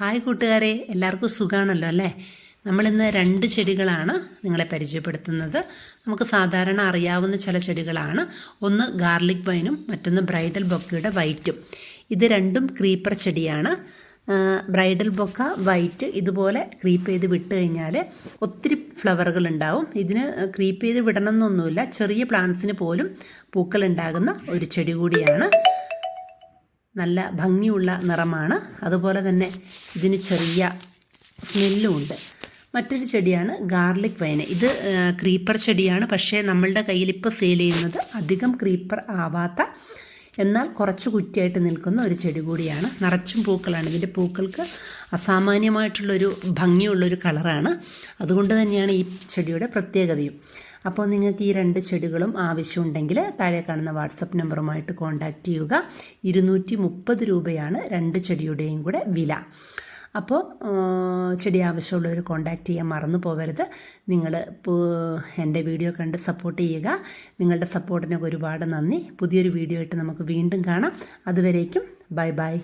Hi കൂട്ടുകാരെ എല്ലാവർക്കും സുഖമാണല്ലോ അല്ലേ? നമ്മളിന്ന് രണ്ട് ചെടികളാണ് നിങ്ങളെ പരിചയപ്പെടുത്തുന്നത്. നമുക്ക് സാധാരണ അറിയാവുന്ന ചില ചെടികളാണ്. ഒന്ന് ഗാർലിക് വൈനും മറ്റൊന്ന് ബ്രൈഡൽ ബൊക്കയുടെ വൈറ്റും. ഇത് രണ്ടും ക്രീപ്പർ ചെടിയാണ്. ബ്രൈഡൽ ബൊക്ക വൈറ്റ് ഇതുപോലെ ക്രീപ്പ് ചെയ്ത് വിട്ട് കഴിഞ്ഞാൽ ഒത്തിരി ഫ്ലവറുകൾ ഉണ്ടാവും. ഇതിന് ക്രീപ്പ് ചെയ്ത് വിടണം എന്നൊന്നുമില്ല ചെറിയ പ്ലാന്റ്സിന് പോലും പൂക്കൾ ഉണ്ടാകുന്ന ഒരു ചെടി കൂടിയാണ്. നല്ല ഭംഗിയുള്ള നിറമാണ്. അതുപോലെ തന്നെ ഇതിന് ചെറിയ സ്മെല്ലും ഉണ്ട് മറ്റൊരു ചെടിയാണ് ഗാർലിക് വൈന്. ഇത് ക്രീപ്പർ ചെടിയാണ്. പക്ഷേ നമ്മളുടെ കയ്യിൽ ഇപ്പോൾ സെയിൽ ചെയ്യുന്നത് അധികം ക്രീപ്പർ ആവാത്ത എന്നാൽ കുറച്ച് കുറ്റിയായിട്ട് നിൽക്കുന്ന ഒരു ചെടി കൂടിയാണ്. നിറച്ചും പൂക്കളാണ്. ഇതിന്റെ പൂക്കൾക്ക് അസാമാന്യമായിട്ടുള്ളൊരു ഭംഗിയുള്ളൊരു കളറാണ്. അതുകൊണ്ട് തന്നെയാണ് ഈ ചെടിയുടെ പ്രത്യേകതയും. അപ്പോൾ നിങ്ങൾക്ക് ഈ രണ്ട് ചെടികളും ആവശ്യമുണ്ടെങ്കിൽ താഴെ കാണുന്ന വാട്സപ്പ് നമ്പറുമായിട്ട് കോൺടാക്റ്റ് ചെയ്യുക. ഇരുന്നൂറ്റി രൂപയാണ് രണ്ട് ചെടിയുടെയും കൂടെ വില. അപ്പോൾ ചെടി ആവശ്യമുള്ളവർ കോൺടാക്റ്റ് ചെയ്യാൻ മറന്നു പോകരുത് നിങ്ങൾ എന്റെ വീഡിയോ കണ്ട് സപ്പോർട്ട് ചെയ്യുക. നിങ്ങളുടെ സപ്പോർട്ടിനൊക്കെ ഒരുപാട് നന്ദി. പുതിയൊരു വീഡിയോ ആയിട്ട് നമുക്ക് വീണ്ടും കാണാം. അതുവരേക്കും ബൈ ബൈ